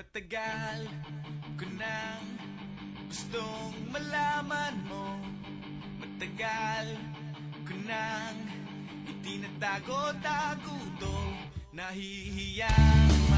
Matagal ko nang gustong malaman mo. Matagal ko nang itinatago-tago to. Nahihiyang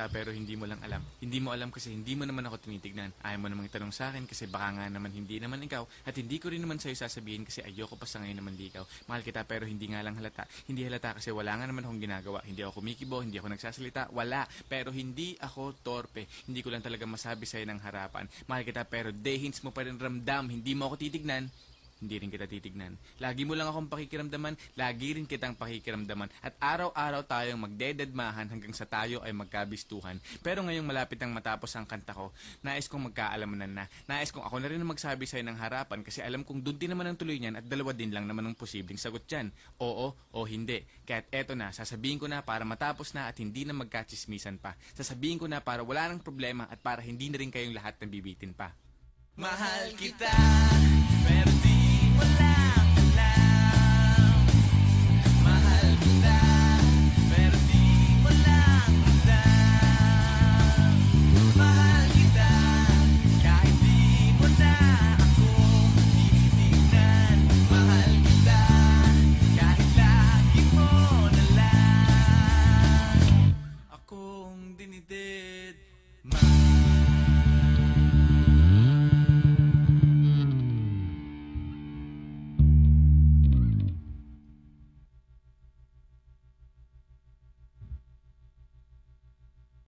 kita pero hindi mo lang alam. Hindi mo alam kasi hindi mo naman ako tinitignan. Ayaw mo namang itanong sa akin kasi baka nga naman hindi naman ikaw. At hindi ko rin naman sa'yo sasabihin kasi ayoko pa sa ngayon naman di ikaw. Mahal kita pero hindi nga lang halata. Hindi halata kasi wala nga naman akong ginagawa. Hindi ako kumikibo, hindi ako nagsasalita. Wala. Pero hindi ako torpe. Hindi ko lang talaga masabi sa'yo ng harapan. Mahal kita pero dehins mo pa rin ramdam. Hindi mo ako titignan. Hindi rin kita titignan. Lagi mo lang akong pakikiramdaman, lagi rin kitang pakikiramdaman. At araw-araw tayong magdededmahan hanggang sa tayo ay magkabistuhan. Pero ngayong malapit ang matapos ang kanta ko, nais kong magkaalamanan na. Nais kong ako na rin ang magsabi sa'yo ng harapan kasi alam kong doon din naman ang tuloy niyan at dalawa din lang naman ang posibleng sagot dyan. Oo o hindi. Kaya't eto na, sasabihin ko na para matapos na at hindi na magkachismisan pa. Sasabihin ko na para wala nang problema at para hindi na rin kayong lahat nabibitin pa. Mahal kita pero alive, alive.